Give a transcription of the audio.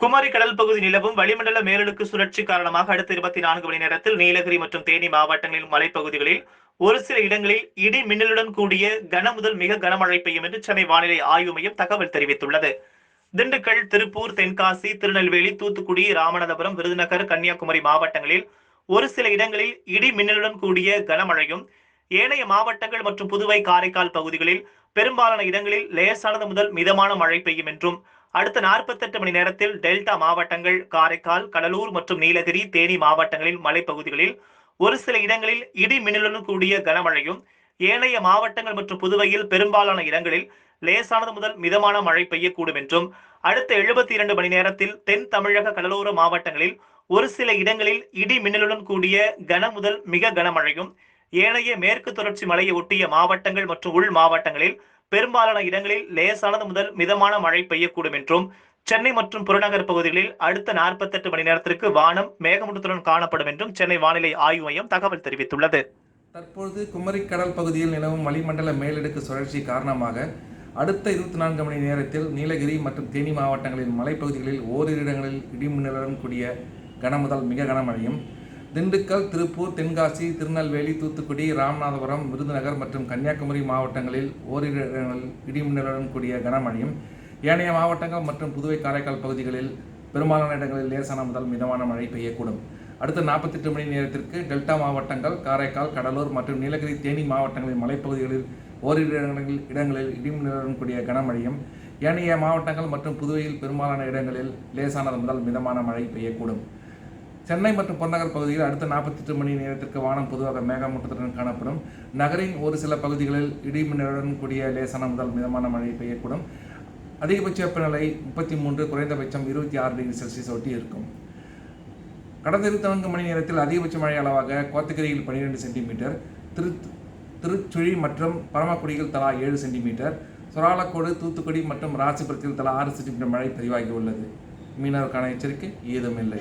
குமரி கடல் பகுதி நிலவும் வளிமண்டல மேலடுக்கு சுழற்சி காரணமாக அடுத்த இருபத்தி நான்கு மணி நேரத்தில் நீலகிரி மற்றும் தேனி மாவட்டங்களின் மலைப்பகுதிகளில் ஒரு சில இடங்களில் இடி மின்னலுடன் கூடிய கன முதல் மிக கனமழை பெய்யும் என்று சென்னை வானிலை ஆய்வு மையம் தகவல் தெரிவித்துள்ளது. திண்டுக்கல் திருப்பூர் தென்காசி திருநெல்வேலி தூத்துக்குடி ராமநாதபுரம் விருதுநகர் கன்னியாகுமரி மாவட்டங்களில் ஒரு சில இடங்களில் இடி மின்னலுடன் கூடிய கனமழையும் ஏனைய மாவட்டங்கள் மற்றும் புதுவை காரைக்கால் பகுதிகளில் பெரும்பாலான இடங்களில் லேசானது முதல் மிதமான மழை பெய்யும் என்றும் அடுத்த 48 மணி நேரத்தில் டெல்டா மாவட்டங்கள் காரைக்கால் கடலூர் மற்றும் நீலகிரி தேனி மாவட்டங்களின் மலைப்பகுதிகளில் ஒரு சில இடங்களில் இடி மின்னலுடன் கூடிய கனமழையும் ஏனைய மாவட்டங்கள் மற்றும் புதுவையில் பெரும்பாலான இடங்களில் லேசானது முதல் மிதமான மழை பெய்யக்கூடும் என்றும் அடுத்த 72 இரண்டு மணி நேரத்தில் தென் தமிழக கடலோர மாவட்டங்களில் ஒரு சில இடங்களில் இடி மின்னலுடன் கூடிய கன முதல் மிக கனமழையும் ஏனைய மேற்கு தொடர்ச்சி மலையை ஒட்டிய மாவட்டங்கள் மற்றும் உள் மாவட்டங்களில் பெரும்பாலான இடங்களில் லேசானது முதல் மிதமான மழை பெய்யக்கூடும் என்றும் சென்னை மற்றும் புறநகர் பகுதிகளில் அடுத்த 48 மணி நேரத்திற்கு வானம் மேகமூட்டத்துடன் காணப்படும் என்றும் சென்னை வானிலை ஆய்வு மையம் தகவல் தெரிவித்துள்ளது. தற்பொழுது குமரிக்கடல் பகுதியில் நிலவும் வளிமண்டல மேலடுக்கு சுழற்சி காரணமாக அடுத்த இருபத்தி நான்கு மணி நேரத்தில் நீலகிரி மற்றும் தேனி மாவட்டங்களின் மலைப்பகுதிகளில் ஓரிரு இடங்களில் இடிமின்னலுடன் கூடிய கனமுதல் மிக கனமழையும் திண்டுக்கல் திருப்பூர் தென்காசி திருநெல்வேலி தூத்துக்குடி ராமநாதபுரம் விருதுநகர் மற்றும் கன்னியாகுமரி மாவட்டங்களில் ஓரிரு இடங்களில் இடிமின்னலுடன் கூடிய கனமழையும் ஏனைய மாவட்டங்கள் மற்றும் புதுவை காரைக்கால் பகுதிகளில் பெரும்பாலான இடங்களில் லேசான முதல் மிதமான மழை பெய்யக்கூடும். அடுத்த 48 மணி நேரத்திற்கு டெல்டா மாவட்டங்கள் காரைக்கால் கடலூர் மற்றும் நீலகிரி தேனி மாவட்டங்களின் மலைப்பகுதிகளில் ஓரிரு இடங்களில் இடங்களில் இடிமின்னலுடன் கூடிய கனமழையும் ஏனைய மாவட்டங்கள் மற்றும் புதுவையில் பெரும்பாலான இடங்களில் லேசானது முதல் மிதமான மழை பெய்யக்கூடும். சென்னை மற்றும் புறநகர் பகுதியில் அடுத்த 48 மணி நேரத்திற்கு வானம் பொதுவாக மேகமூட்டத்துடன் காணப்படும். நகரின் ஒரு சில பகுதிகளில் இடிமின்னலுடன் கூடிய லேசான முதல் மிதமான மழை பெய்யக்கூடும். அதிகபட்ச வெப்பநிலை முப்பத்தி மூன்று குறைந்தபட்சம் இருபத்தி ஆறு டிகிரி செல்சியஸ் ஒட்டி இருக்கும். கடந்த இருபத்தி நான்கு மணி நேரத்தில் அதிகபட்ச மழை அளவாக கோத்தகிரியில் பன்னிரெண்டு சென்டிமீட்டர் திரு திருச்சுழி மற்றும் பரமக்குடியில் தலா ஏழு சென்டிமீட்டர் சொராலக்கோடு தூத்துக்குடி மற்றும் ராசிபுரத்தில் தலா ஆறு சென்டிமீட்டர் மழை பதிவாகி உள்ளது. மீனவருக்கான எச்சரிக்கை ஏதும் இல்லை